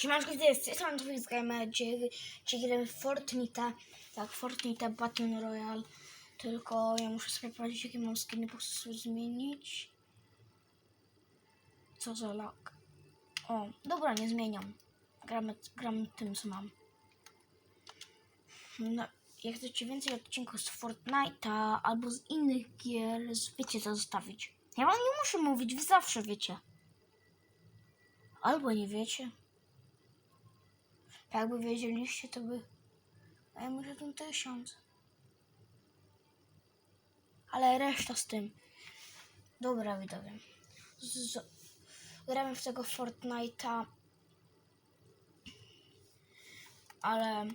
Siemanko, to jest Stefan Twix Gamer, gdzie, gdzie gramy Fortnite, tak, Fortnite Battle Royale, tylko ja muszę sobie sprawdzić, jakie mam skiny, po prostu zmienić. Co za lag. O, dobra, nie zmieniam. Gramy, gram tym, co mam. No, jak chcecie więcej odcinków z Fortnite'a albo z innych gier, wiecie co zostawić. Ja wam nie muszę mówić, wy zawsze wiecie. Albo nie wiecie. Jakby wiedzieliście, to by... Ja może ten tysiąc. Ale reszta z tym. Dobra, widzowie. Z, gramy w tego Fortnite'a. Ale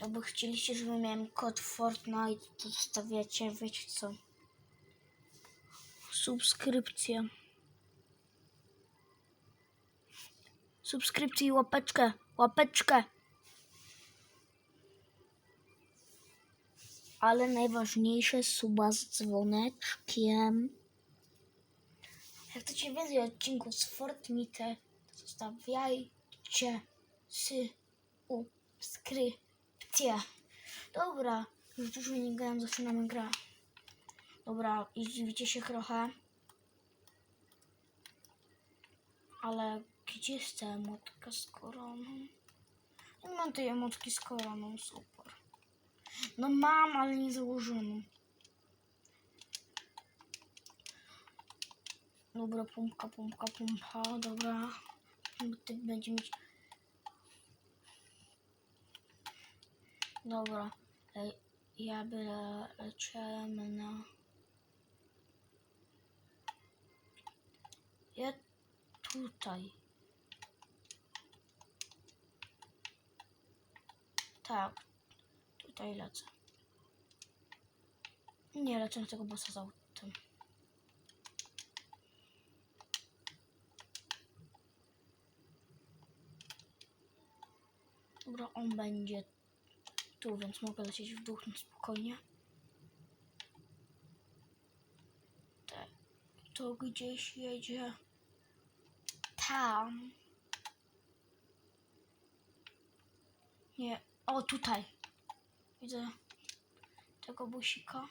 jakby chcieliście, żeby miałem kod Fortnite, to zostawiacie, wiecie co. Subskrypcję. Subskrypcję i łapeczkę. Łapeczkę. Ale najważniejsze suba z dzwoneczkiem. Jak chcecie więcej odcinków z Fortnite, to zostawiajcie subskrypcję. Dobra, już dużo nie grałem, zaczynamy grę. Dobra, i zdziwicie się trochę. Ale gdzie jest ta emotka z koroną? Nie mam tej emotki z koroną, super. No mam, ale nie założoną. Dobra, pompka, pompka, pompa, dobra. Ty będzie mieć... Dobra, ja byle leczymy na... Ja tutaj. Tak, tutaj lecę. Nie lecę tego bossa z autem. Dobra, on będzie tu, więc mogę lecieć w dół spokojnie. Tak, to gdzieś jedzie tam. Nie, o tutaj. Widzę tego busika.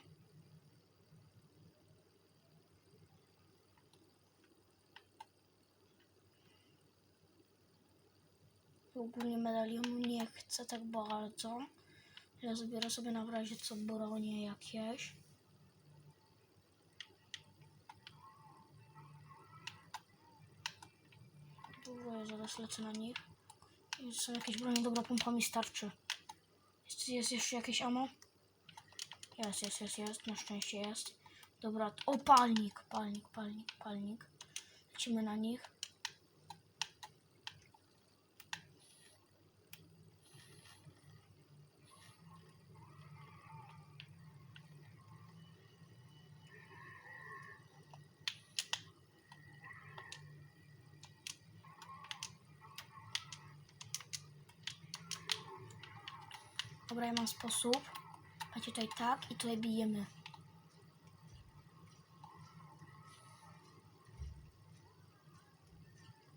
Ogólnie medalionu nie chcę tak bardzo. Ja zabiorę sobie na razie co bronię jakieś. Dobra, ja zaraz lecę na nich. Są jakieś bronie, dobra, pompa mi starczy. Jest, jeszcze jakieś ammo? Jest, jest, jest, jest, na szczęście jest. Dobra, o palnik, palnik, palnik, palnik. Lecimy na nich. Dobra, ja mam sposób. Macie tutaj tak i tutaj bijemy.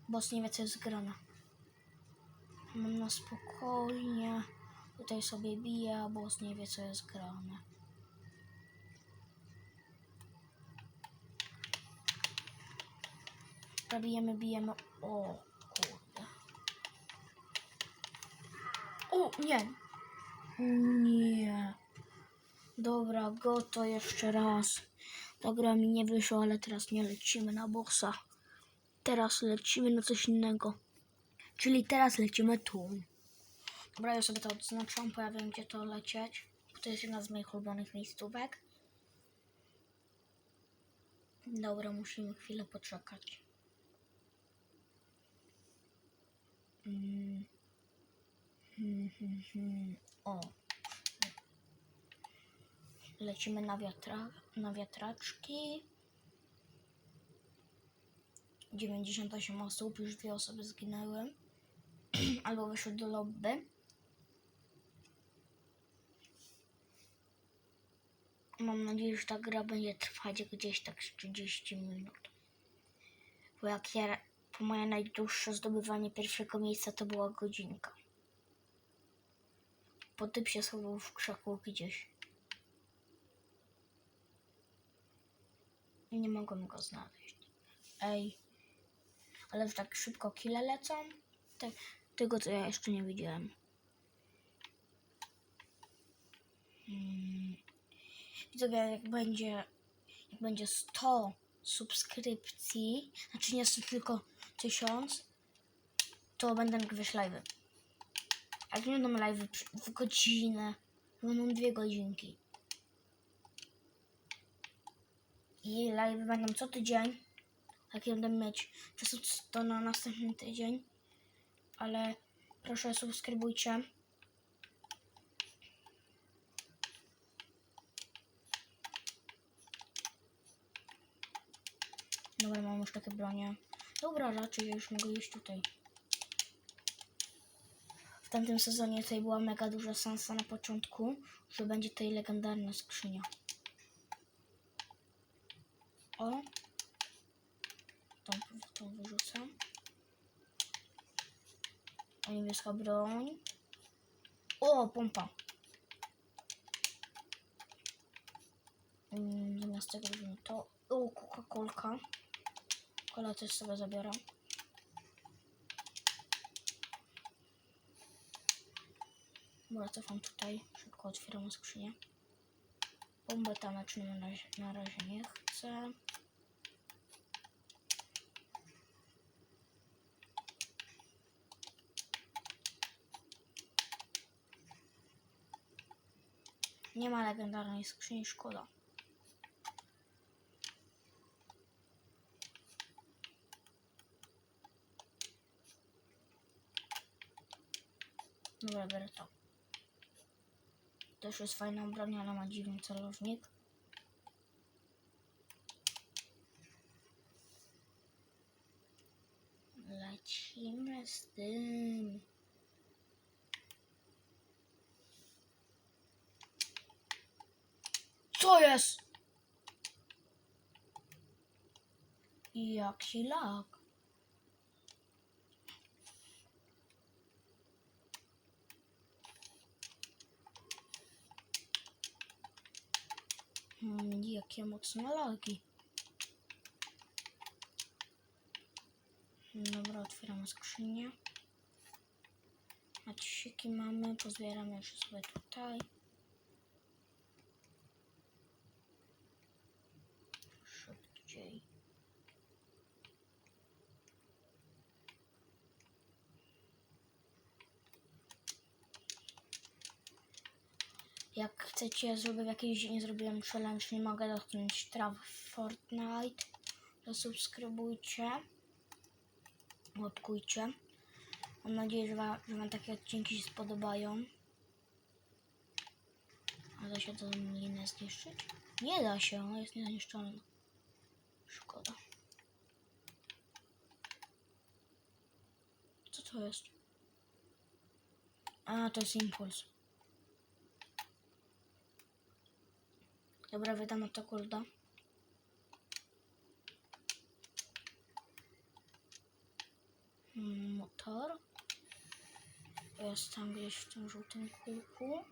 Boss nie wie co jest grane. Mam na spokojnie. Tutaj sobie bije, a boss nie wie co jest grane. Bijemy, bijemy. O kurde. O, nie, nie. Dobra, go to jeszcze raz. Ta gra mi nie wyszła, ale teraz nie lecimy na bossa. Teraz lecimy na coś innego. Czyli teraz lecimy tu. Dobra, ja sobie to odznaczam, bo ja wiem gdzie to lecieć. Bo to jest jedna z moich ulubionych miejscówek. Dobra, musimy chwilę poczekać. Mm. O. Lecimy na, wiatra, na wiatraczki. 98 osób, już dwie osoby zginęły. Albo wyszły do lobby. Mam nadzieję, że ta gra będzie trwać gdzieś tak z 30 minut. Bo jak ja bo moje najdłuższe zdobywanie pierwszego miejsca to była godzinka. Typ się schował w krzaku gdzieś. Nie mogłem go znaleźć. Ej. Ale że tak szybko kile lecą? Te, tego co ja jeszcze nie widziałem. Hmm. Widzowie, jak będzie, jak będzie 100 subskrypcji, znaczy nie 100, tylko 1000, to będę wyjść live. Jak nie będą live w godzinę, będą dwie godzinki. I live będą co tydzień. Jak będę mieć czasu to na następny tydzień. Ale proszę subskrybujcie. Dobra, mam już takie bronie. Dobra, raczej już mogę iść tutaj. Tamtym sezonie tutaj była mega duża szansa na początku, że będzie tutaj legendarna skrzynia. O! Tą, tą wyrzucam. O, niebieska broń. O, pompa. Mm, Zamiast tego to. O, Coca-Colka. Kola też sobie zabieram. Dobra, cofam tutaj. Szybko otwieram skrzynię. Bombę taneczną na razie, na razie nie chcę. Nie ma legendarnej skrzyni, szkoda. Dobra, biorę to. Też jest fajna broń, ale ma dziwny celownik. Lecimy z tym. Co jest? Jaki lag? Hmm, jakie mocne lagi. Dobra, otwieramy skrzynię. Macieki mamy, pozbieramy już sobie tutaj. Chcecie, zrobię w jakiś dzień, zrobiłem challenge, nie mogę dotknąć traw w Fortnite, to subskrybujcie, łapkujcie. Mam nadzieję, że wam, że wam takie odcinki się spodobają. A da się tą linę zniszczyć? Nie da się, ona jest niezniszczalna. Szkoda. Co to jest? A, to jest impuls. Dobra, wydam to golda. Mm, Motor. Jest tam gdzieś w tym żółtym kółku.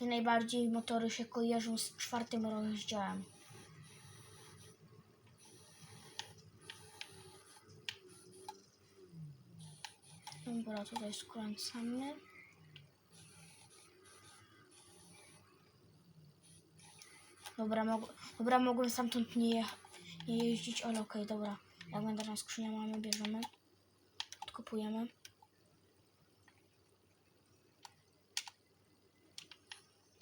I najbardziej motory się kojarzą z czwartym rozdziałem. Dobra, tutaj skręcamy. Dobra, mog dobra mogłem stamtąd nie, je nie jeździć, ale okej, dobra. Jak będę na skrzynię mamy, bierzemy. Odkupujemy.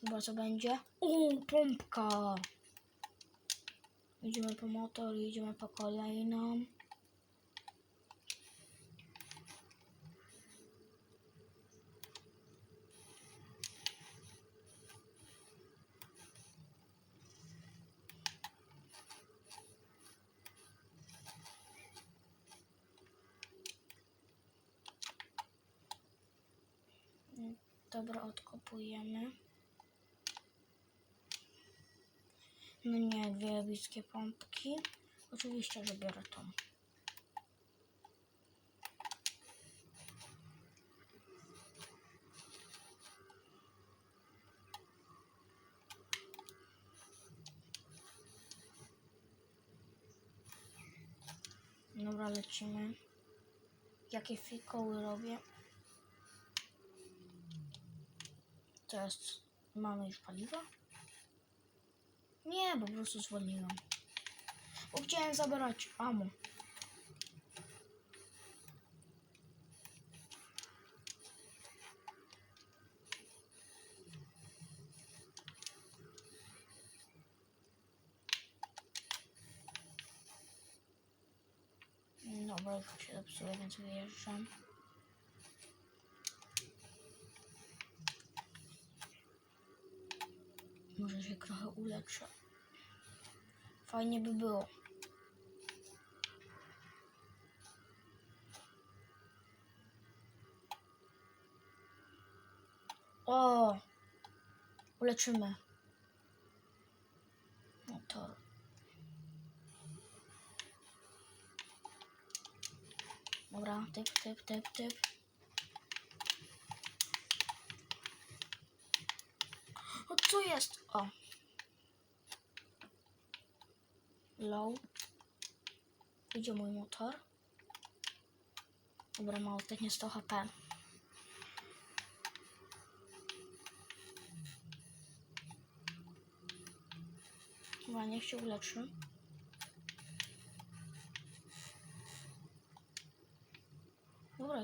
Dobra, co będzie? O, pompka! Idziemy po motor, idziemy po kolejną. To Dobra, odkopujemy. No nie, dwie epickie pompki. Oczywiście, że biorę tą. Dobra, lecimy. Jakie fikoły robię? Teraz mamy już paliwo? Nie, po prostu zwolniłam. Bo chciałem zabrać amo. Dobra, już się zepsuło, więc wyjeżdżam. Może się trochę uleczę. Fajnie by było. O! Uleczymy. Motor. Dobra, typ, typ, typ, typ. O, co jest? O. Low. Idzie mój motor. Dobra, ma ostatnie 100 HP. Chyba niech się uleczy. Dobra.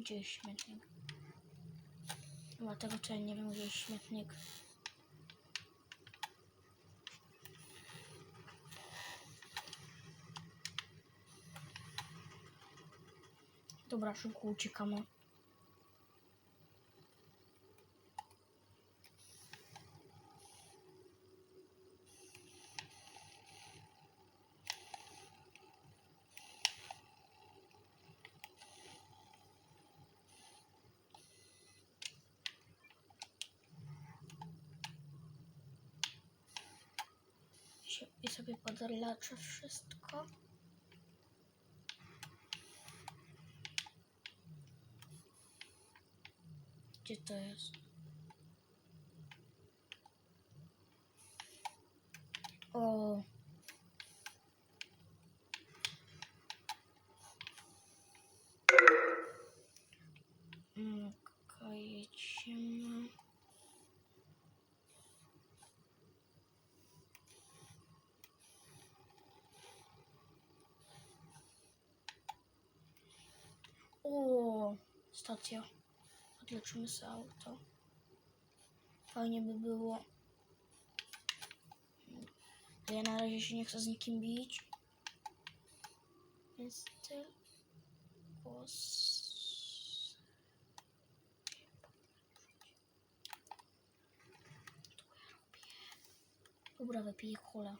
Gdzie jest śmietnik? Dlatego to ja nie wiem, gdzie jest śmietnik. Dobra, szybko uciekamy. Podleczę wszystko. Gdzie to jest? O. stacja. Odleczymy sobie auto. Fajnie by było. Ja na razie się nie chcę z nikim bić. Więc tylko z... Dobra, wypiję kolę.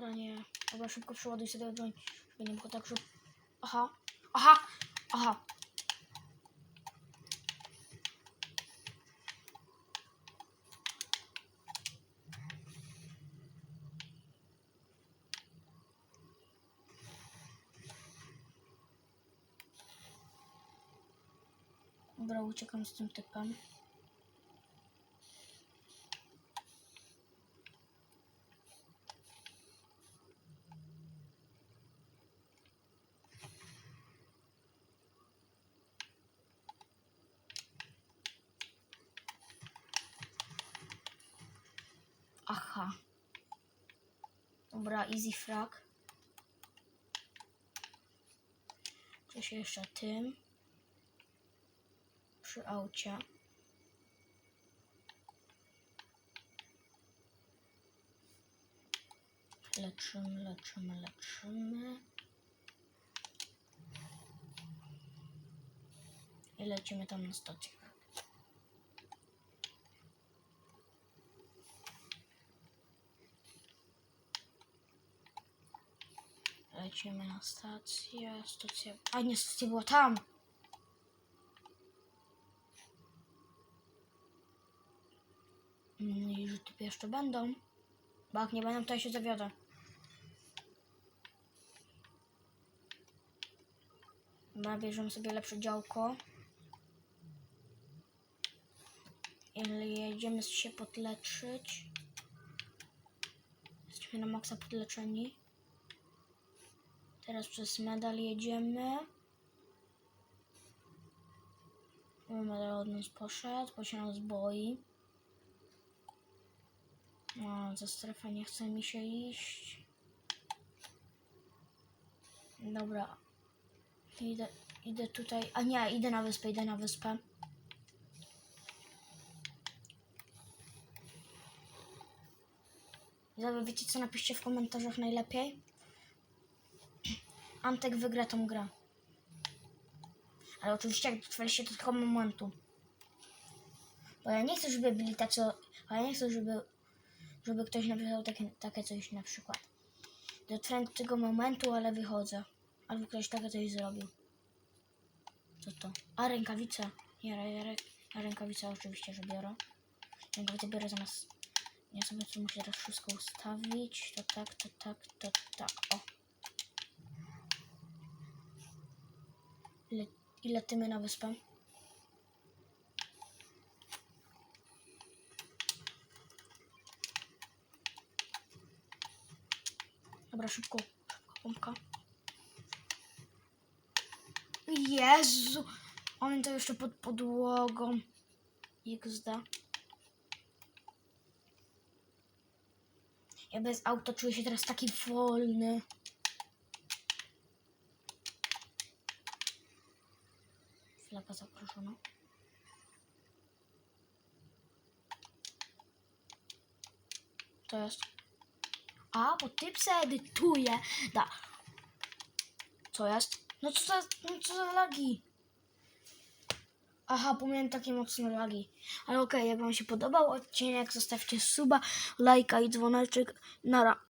Dobra, nie. Dobra, szybko przeładuj sobie broń. Żeby nie było tak, że... Aha. Aha. Aha. Dobra, uciekam z tym typem. Aha. Dobra, easy frag. Co się jeszcze tym? Przy aucie. Leczymy, leczymy, leczymy. I lecimy tam na stację. Lecimy na stację. Stacja. A nie, stacja była tam. Mm, I że typy jeszcze będą. Bo jak nie będą, to ja się zawiodę. Dobra, bierzemy sobie lepsze działko. I jedziemy się podleczyć. Jesteśmy na maksa podleczeni. Teraz przez medal jedziemy. Medal od nas poszedł, bo się nas boi. O, za strefę nie chce mi się iść. Dobra. Idę, idę tutaj. A nie, idę na wyspę, idę na wyspę. Dobra, wiecie co? Napiszcie w komentarzach najlepiej. Antek wygra tą grę. Ale oczywiście jak dotrwaliście do tego momentu. Bo ja nie chcę, żeby byli tacy... Bo ja nie chcę, żeby, żeby ktoś napisał takie, takie coś na przykład. Dotrwałem do tego momentu, ale wychodzę. Albo ktoś takie coś zrobił. Co to? A, rękawice. Ja, ja, ja rękawice oczywiście, że biorę. Rękawice biorę zamiast... Ja sobie tu muszę teraz wszystko ustawić. To tak, to tak, to tak. O. Ile, ile tymy na wyspę? Dobra. Szybko, pompka. Jezu! On to jeszcze pod podłogą. XD. Ja bez auta czuję się teraz taki wolny. Flaga zaproszona. To jest. A, bo ty edytuje. Da. Co jest? No co za, no co za lagi? Aha, bo miałem takie mocne lagi. Ale okej, jak wam się podobał odcinek, zostawcie suba, lajka i dzwoneczek. Nara.